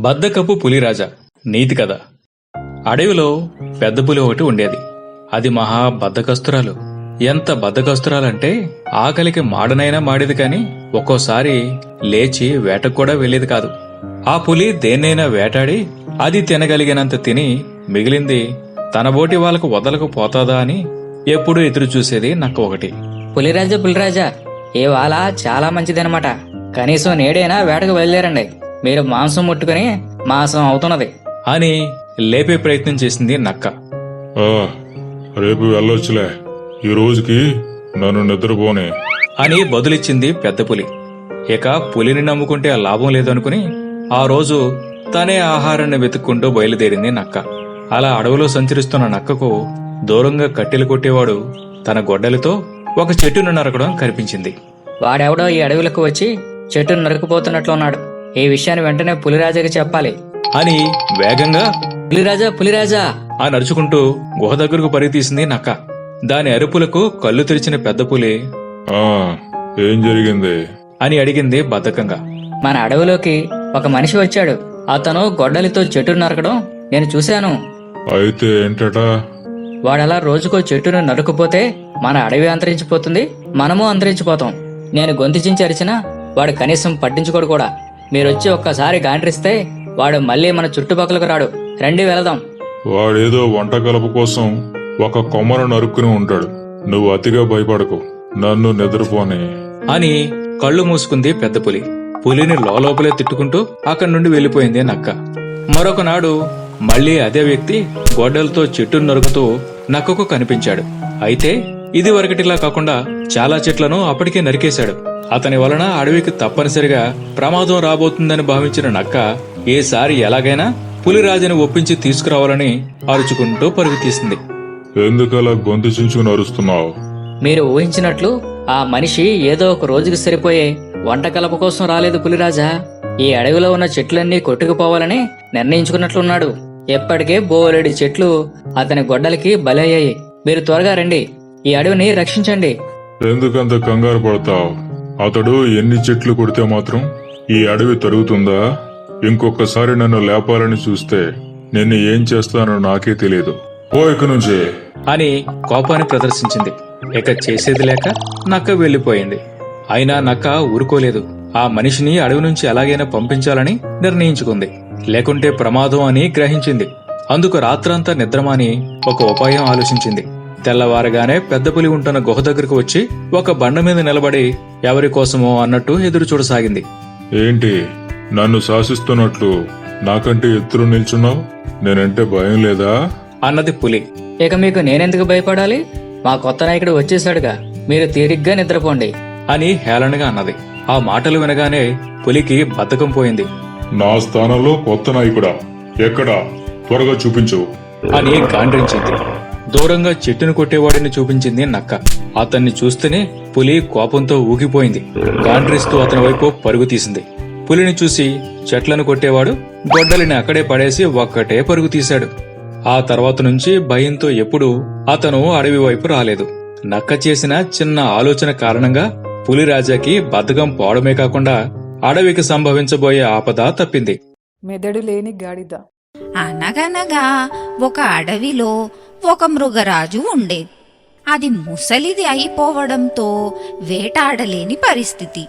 బద్దకపు పులిరాజా నీతి కథ. అడవిలో పెద్ద పులి ఒకటి ఉండేది. అది మహా బద్దకస్తురాలు. ఎంత బద్దకస్తురాలంటే ఆకలికి మాడనైనా మాడేది కాని ఒక్కోసారి లేచి వేటకు కూడా వెళ్ళేది కాదు. ఆ పులి దేన్నైనా వేటాడి అది తినగలిగినంత తిని మిగిలింది తన బోటి వాళ్ళకు వదలకపోతాదా అని ఎప్పుడూ ఎదురు చూసేది నక్క ఒకటి. పులిరాజా పులిరాజా ఏ వాల చాలా మంచిదనమాట కనీసం నేడైనా వేటకు బయలుదేరండి. మీరు మాంసం ముట్టుకుని మాంసం అవుతున్నది. అని లేపే ప్రయత్నం చేసింది నక్క. ఆ, రేపు వెళ్ళొచ్చులే. ఈ రోజుకి నన్ను నిద్రపోనే. అని బదులిచ్చింది పెద్ద పులి. ఇక పులిని నమ్ముకుంటే లాభం లేదనుకుని ఆ రోజు తనే ఆహారాన్ని వెతుక్కుంటూ బయలుదేరింది నక్క. అలా అడవిలో సంచరిస్తున్న నక్కకు దూరంగా కట్టెలు కొట్టేవాడు తన గొడ్డలితో ఒక చెట్టును నరకడం కనిపించింది. వాడెవడో ఈ అడవులకు వచ్చి చెట్టును నరుకుపోతున్నట్లున్నాడు ఈ విషయాన్ని వెంటనే పులిరాజాకి చెప్పాలి. అని వేగంగా పులిరాజా పులిరాజా. ఆ నడుచుకుంటూ గుహ దగ్గరకు పరుగు తీసింది నక్క. దాని అరుపులకు కళ్ళు తెరిచిన పెద్ద పులి ఆ ఏం జరిగింది? అని అడిగింది బద్ధకంగా. మన అడవిలోకి ఒక మనిషి వచ్చాడు. అతను గొడ్డలితో చెట్టును నరకడం నేను చూశాను. అయితే ఏంటట? వాడలా రోజుకో చెట్టును నరుకుపోతే మన అడవి అంతరించిపోతుంది మనము అంతరించిపోతాం. నేను గొంతు చించి అరిచినా వాడు కనీసం పట్టించుకోడు కూడా. మీరొచ్చి ఒక్కసారి గాండ్రిస్తే వాడు మళ్ళీ మన చుట్టుపక్కలకు రాడు. రండి వెళదాం. వాడేదో వంట కలప కోసం ఒక కొమ్మను నరుక్కుని ఉంటాడు. నువ్వు అతిగా భయపడకు. నన్ను నిద్రపోనే. అని కళ్ళు మూసుకుంది పెద్ద పులి. పులిని లోపలే తిట్టుకుంటూ అక్కడి నుండి వెళ్ళిపోయింది నక్క. మరొక నాడు మళ్ళీ అదే వ్యక్తి గొడ్డలతో చెట్టును నరుకుతూ నక్కకు కనిపించాడు. అయితే ఇది వరకటిలా కాకుండా చాలా చెట్లను అప్పటికే నరికేశాడు. అతని వలన అడవికి తప్పనిసరిగా ప్రమాదం రాబోతుందని భావించిన నక్క ఈసారి ఎలాగైనా పులిరాజుని ఒప్పించి తీసుకురావాలని అరుచుకుంటూ పరుగు తీసింది. ఎందుకలా గొంతు చించుకుని అరుస్తున్నావు? మీరు ఊహించినట్లు ఆ మనిషి ఏదో ఒక రోజుకి సరిపోయే వంట కలప కోసం రాలేదు పులిరాజా. ఈ అడవిలో ఉన్న చెట్లన్నీ కొట్టుకుపోవాలని నిర్ణయించుకున్నట్లున్నాడు. ఎప్పటికే బోలెడి చెట్లు అతని గొడ్డలకి బలయ్యాయి. మీరు త్వరగా రండి. ఈ అడవిని రక్షించండి. ఎందుకంత కంగారు పడతావు? అతడు ఎన్ని చెట్లు కొడితే మాత్రం ఈ అడవి తరుగుతుందా? ఇంకొకసారి నన్ను లేపాలని చూస్తే నిన్ను ఏం చేస్తానో నాకే తెలియదు ఓ ఇక నుంచి. అని కోపాన్ని ప్రదర్శించింది. ఇక చేసేది లేక నక్క వెళ్ళిపోయింది అయినా నక్క ఊరుకోలేదు. ఆ మనిషిని అడవి నుంచి ఎలాగైనా పంపించాలని నిర్ణయించుకుంది. లేకుంటే ప్రమాదం అని గ్రహించింది. అందుకు రాత్రంతా నిద్రమాని ఒక ఉపాయం ఆలోచించింది. తెల్లవారగానే పెద్ద పులి ఉంటున్న గుహ దగ్గరకు వచ్చి ఒక బండ మీద నిలబడి ఎవరి కోసమో అన్నట్టు ఎదురు చూడసాగింది. ఏంటి? నన్ను శాసిస్తున్నట్లు నాకంటే ఎత్తులు నిల్చున్నావు? నేనంటే భయం లేదా? అన్నది పులి. ఇక మీకు నేనెందుకు భయపడాలి? మా కొత్త నాయకుడు వచ్చేసాడుగా మీరు తీరిగ్గా నిద్రపోండి. అని హేళనగా అన్నది. ఆ మాటలు వినగానే పులికి బద్ధకం పోయింది. నా స్థానంలో కొత్త నాయకుడా? ఎక్కడా? త్వరగా చూపించు. అని గాండ్రించింది. దూరంగా చెట్టును కొట్టేవాడిని చూపించింది నక్క. అతన్ని చూస్తేనే పులి కోపంతో ఊగిపోయింది. గాండ్రిస్తూ అతని వైపు పరుగు తీసింది. పులిని చూసి చెట్లను కొట్టేవాడు గొడ్డలిని అక్కడే పడేసి ఒక్కటే పరుగు తీశాడు. ఆ తర్వాత నుంచి భయంతో ఎప్పుడూ అతను అడవి వైపు రాలేదు. నక్క చేసిన చిన్న ఆలోచన కారణంగా పులిరాజాకి బద్ధకం పోవడమే కాకుండా అడవికి సంభవించబోయే ఆపద తప్పింది. మెదడు లేని గాడిద. అనగనగా ఒక అడవిలో ఒక మృగరాజు ఉండేది అది ముసలిది అయిపోవడంతో వేటాడలేని పరిస్థితి.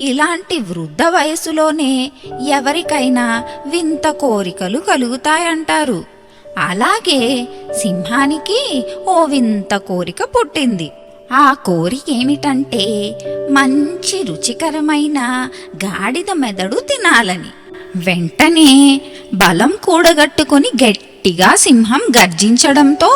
ఇలాంటి వృద్ధ వయసులోనే ఎవరికైనా వింత కోరికలు కలుగుతాయంటారు. అలాగే సింహానికి ఓ వింత కోరిక పుట్టింది. ఆ కోరిక ఏమిటంటే మంచి రుచికరమైన గాడిద మెదడు తినాలని. వెంటనే బలం కూడగట్టుకుని గట్టిగా సింహం గర్జించడంతో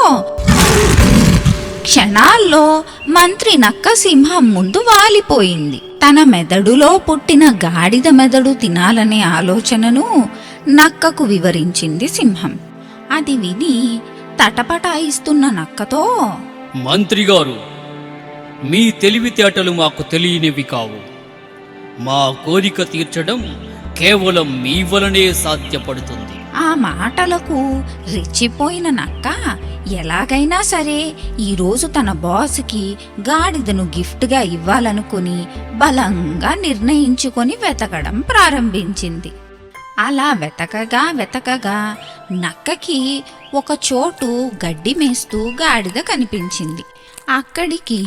క్షణాల్లో మంత్రి నక్క సింహం ముందు వాలిపోయింది. తన మెదడులో పుట్టిన గాడిద మెదడు తినాలనే ఆలోచనను నక్కకు వివరించింది సింహం. అది విని తటపటాయిస్తున్న నక్కతో మంత్రి గారు మీ తెలివితేటలు మాకు తెలియనివి కావు. మా కోరిక తీర్చడం కేవలం మీ వలనే సాధ్యపడుతుంది. ఆ మాటలకు రెచ్చిపోయిన నక్క ఎలాగైనా సరే ఈరోజు తన బాస్కి గాడిదను గిఫ్ట్గా ఇవ్వాలనుకుని బలంగా నిర్ణయించుకొని వెతకడం ప్రారంభించింది. అలా వెతకగా వెతకగా నక్కకి ఒక చోటు గడ్డి మేస్తూ గాడిద కనిపించింది. అక్కడికి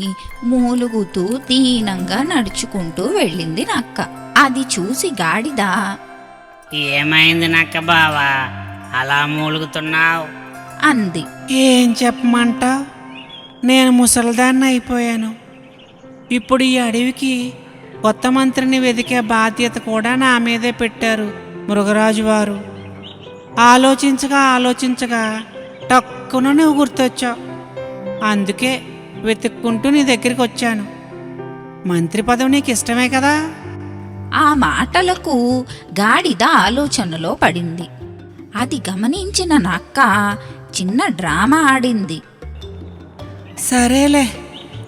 మూలుగుతూ దీనంగా నడుచుకుంటూ వెళ్ళింది నక్క. అది చూసి గాడిద ఏమైంది నక్క బావా? అలా మూలుగుతున్నావు? అంది. ఏం చెప్పమంటావు నేను ముసలిదాన్ని అయిపోయాను. ఇప్పుడు ఈ అడవికి కొత్త మంత్రిని వెతికే బాధ్యత కూడా నా మీదే పెట్టారు మృగరాజు వారు. ఆలోచించగా ఆలోచించగా టక్కున నువ్వు గుర్తొచ్చావు. అందుకే వెతుక్కుంటూ నీ దగ్గరికి వచ్చాను. మంత్రి పదవి నీకు ఇష్టమే కదా? ఆ మాటలకు గాడిద ఆలోచనలో పడింది. అది గమనించిన నక్క చిన్న డ్రామా ఆడింది. సరేలే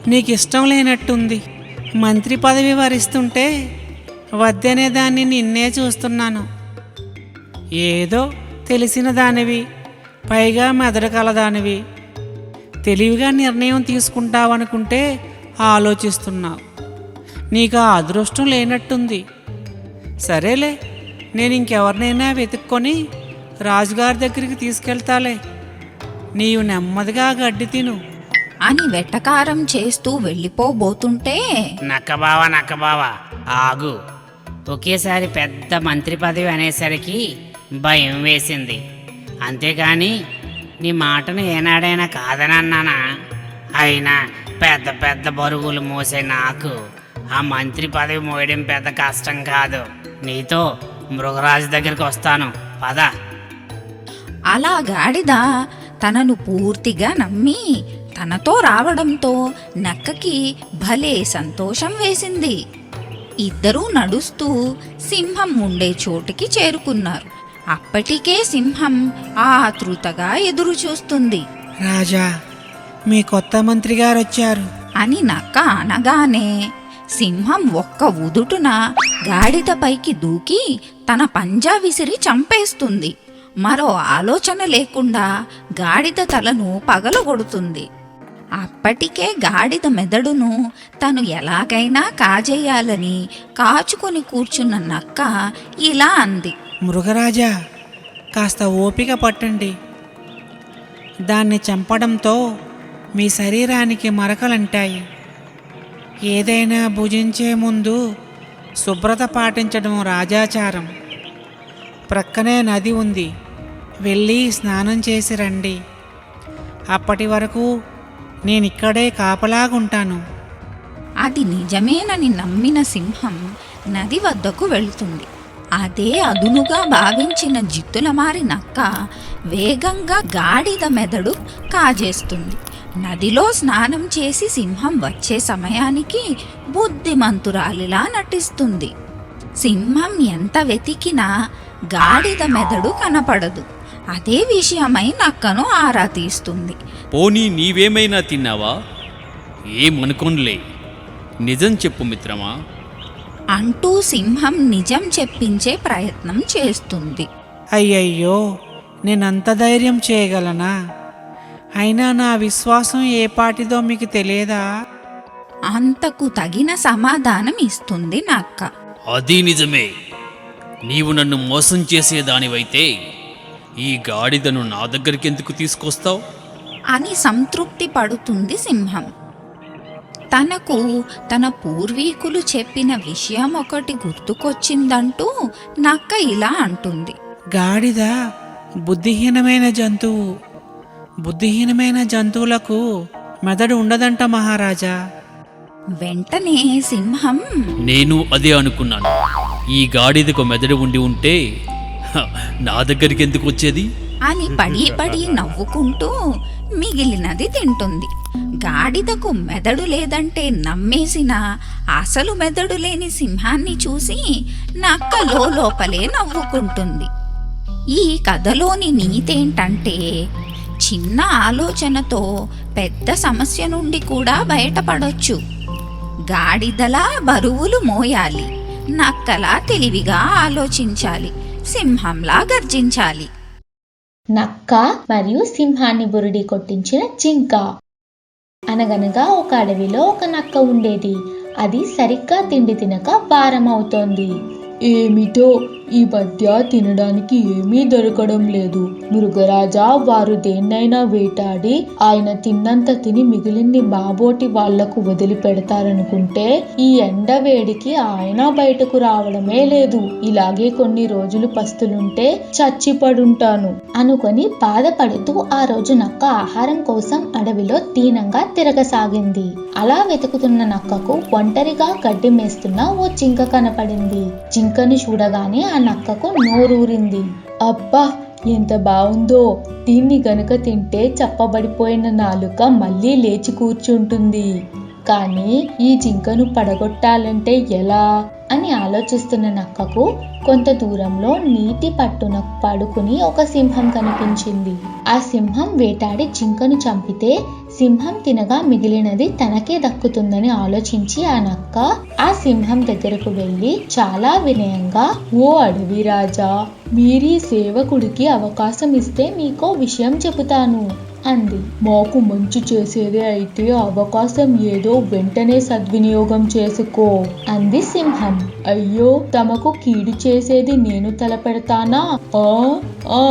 నీకు ఇష్టం లేనట్టుంది. మంత్రి పదవి వరిస్తుంటే వద్దనే దాన్ని నిన్నే చూస్తున్నాను. ఏదో తెలిసిన దానివి పైగా మెదడుకలదానివి తెలివిగా నిర్ణయం తీసుకుంటావనుకుంటే ఆలోచిస్తున్నావు. నీకు ఆ అదృష్టం లేనట్టుంది. సరేలే నేను ఇంకెవరినైనా వెతుక్కొని రాజుగారి దగ్గరికి తీసుకెళ్తాలే. నీవు నెమ్మదిగా గడ్డి తిను. అని వెటకారం చేస్తూ వెళ్ళిపోబోతుంటే నక్క బావా నక్క బావా ఆగు. ఒకేసారి పెద్ద మంత్రి పదవి అనేసరికి భయం వేసింది. అంతేగాని నీ మాటను ఏనాడైనా కాదని అన్నానా అయినా పెద్ద పెద్ద బరువులు మోసే నాకు. ఆ మంత్రి పదవి మోయడం పెద్ద కష్టం కాదు. నీతో మృగరాజు దగ్గరికి వస్తాను. పద. అలా గాడిద తనను పూర్తిగా నమ్మి తనతో రావడంతో నక్కకి భలే సంతోషం వేసింది. ఇద్దరూ నడుస్తూ సింహం ఉండే చోటికి చేరుకున్నారు. అప్పటికే సింహం ఆతృతగా ఎదురు చూస్తుంది రాజా మీ కొత్త మంత్రి గారు వచ్చారు అని నక్క అనగానే సింహం ఒక్క ఉదుటున గాడిద పైకి దూకి తన పంజా విసిరి చంపేస్తుంది. మరో ఆలోచన లేకుండా గాడిద తలను పగలగొడుతుంది అప్పటికే గాడిద మెదడును తను ఎలాగైనా కాజేయాలని కాచుకొని కూర్చున్న నక్క ఇలా అంది. మృగరాజా కాస్త ఓపిక పట్టండి. దాన్ని చంపడంతో మీ శరీరానికి మరకలంటాయి. ఏదైనా భుజించే ముందు శుభ్రత పాటించడం రాజాచారం. ప్రక్కనే నది ఉంది. వెళ్ళి స్నానం చేసి రండి. అప్పటి వరకు నేను ఇక్కడే కాపలాగుంటాను. అది నిజమేనని నమ్మిన సింహం నది వద్దకు వెళుతుంది. అదే అదునుగా భావించిన జిత్తులమారి నక్క వేగంగా గాడిద మెదడు కాజేస్తుంది. నదిలో స్నానం చేసి సింహం వచ్చే సమయానికి బుద్ధిమంతురాలిలా నటిస్తుంది. సింహం ఎంత వెతికినా గాడిద మెదడు కనపడదు. అదే విషయమై నక్కను ఆరా తీస్తుంది. పోనీ నీవేమైనా తిన్నావా? ఏమనుకోనులే నిజం చెప్పు మిత్రమా? అంటూ సింహం నిజం చెప్పించే ప్రయత్నం చేస్తుంది. అయ్యయ్యో నేనంత ధైర్యం చేయగలనా? అయినా నా విశ్వాసం ఏ పాటిదో మీకు తెలియదా? అంతకు తగిన సమాధానం ఇస్తుంది నక్క. అది నిజమే. నీవు నన్ను మోసం చేసేదానివైతే ఈ గాడిదను నా దగ్గరికి ఎందుకు తీసుకొస్తావు? అని సంతృప్తి పడుతుంది సింహం. తనకు తన పూర్వీకులు చెప్పిన విషయం ఒకటి గుర్తుకొచ్చిందంటూ నక్క ఇలా అంటుంది. గాడిద బుద్ధిహీనమైన జంతువు. బుద్ధిహీనమైన జంతువులకు మెదడు ఉండదంట మహారాజా. వెంటనే సింహం. నేను అదే అనుకున్నాను. ఈ గాడిదకు మెదడు ఉండి ఉంటే హ, నా దగ్గరికి ఎందుకు వచ్చేది? అని పడి పడి నవ్వుకుంటూ మిగిలినది తింటుంది. గాడిదకు మెదడు లేదంటే నమ్మేసిన అసలు మెదడు లేని సింహాన్ని చూసి నక్క లోపలే నవ్వుకుంటుంది. ఈ కథలోని నీతేంటంటే చిన్న ఆలోచనతో పెద్ద సమస్య నుండి కూడా బయటపడొచ్చు. గాడిదలా బరువులు మోయాలి. నక్కలా తెలివిగా ఆలోచించాలి. సింహంలా గర్జించాలి. నక్క మరియు సింహాన్ని బురిడి కొట్టించిన జింక. అనగనగా ఒక అడవిలో ఒక నక్క ఉండేది. అది సరిగ్గా తిండి తినక వారం అవుతోంది ఏమిటో ఈ మధ్య తినడానికి ఏమీ దొరకడం లేదు. మృగరాజా వారు దేన్నైనా వేటాడి ఆయన తిన్నంత తిని మిగిలింది బాబోటి వాళ్ళకు వదిలిపెడతారనుకుంటే ఈ ఎండ వేడికి ఆయన బయటకు రావడమే లేదు. ఇలాగే కొన్ని రోజులు పస్తులుంటే చచ్చిపడుంటాను అనుకొని బాధపడుతూ ఆ రోజు నక్క ఆహారం కోసం అడవిలో దీనంగా తిరగసాగింది. అలా వెతుకుతున్న నక్కకు ఒంటరిగా గడ్డి మేస్తున్న ఓ జింక కనపడింది. జింకను చూడగానే ఆ నక్కకు నోరూరింది. అబ్బా ఎంత బాగుందో దీన్ని గనుక తింటే చప్పబడిపోయిన నాలుక మళ్ళీ లేచి కూర్చుంటుంది. కానీ ఈ జింకను పడగొట్టాలంటే ఎలా? అని ఆలోచిస్తున్న నక్కకు కొంత దూరంలో నీటి పట్టున పడుకుని ఒక సింహం కనిపించింది. ఆ సింహం వేటాడి జింకను చంపితే సింహం తినగా మిగిలినది తనకే దక్కుతుందని ఆలోచించి ఆ నక్క ఆ సింహం దగ్గరకు వెళ్ళి చాలా వినయంగా ఓ అడవి రాజా మీరీ సేవకుడికి అవకాశం ఇస్తే మీకో విషయం చెబుతాను అంది. మాకు మంచి చేసేదే అయితే అవకాశం ఏదో వెంటనే సద్వినియోగం చేసుకో అంది సింహం. అయ్యో తమకు కీడు చేసేది నేను తలపెడతానా? ఆ ఆ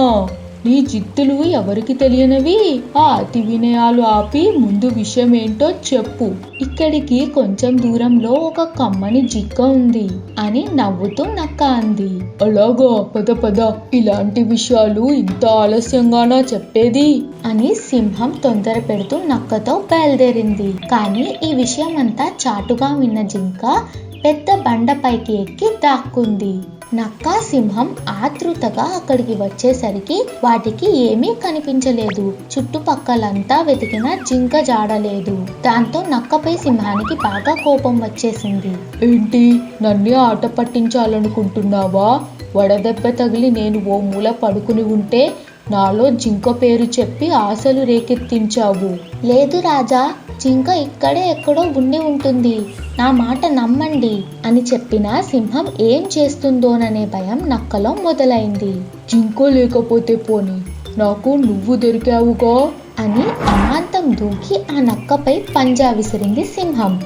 నీ జిత్తులు ఎవరికి తెలియనివి? ఆ అతి వినయాలు ఆపి ముందు విషయం ఏంటో చెప్పు. ఇక్కడికి కొంచెం దూరంలో ఒక కమ్మని జిక్క ఉంది అని నవ్వుతూ నక్క అంది. అలాగో పద పద. ఇలాంటి విషయాలు ఇంత ఆలస్యంగానా చెప్పేది? అని సింహం తొందర పెడుతూ నక్కతో బయలుదేరింది. కానీ ఈ విషయం అంతా చాటుగా విన్న జింక పెద్ద బండపైకి ఎక్కి దాక్కుంది. నక్క సింహం ఆతృతగా అక్కడికి వచ్చేసరికి వాటికి ఏమీ కనిపించలేదు. చుట్టుపక్కలంతా వెతికిన జింక జాడలేదు. దాంతో నక్కపై సింహానికి బాగా కోపం వచ్చేసింది. ఏంటి? నన్ను ఆట పట్టించాలనుకుంటున్నావా? వడదెబ్బ తగిలి నేను ఓ మూల పడుకుని ఉంటే నాలో జింక పేరు చెప్పి ఆశలు రేకెత్తించావు. లేదు రాజా జింక ఇక్కడే ఎక్కడో ఉండి ఉంటుంది. నా మాట నమ్మండి అని చెప్పిన సింహం ఏం చేస్తుందోననే భయం నక్కలో మొదలైంది. జింక లేకపోతే పోని నాకు నువ్వు దొరికావుగా అని అమాంతం దూకి ఆ నక్కపై పంజా విసిరింది సింహం.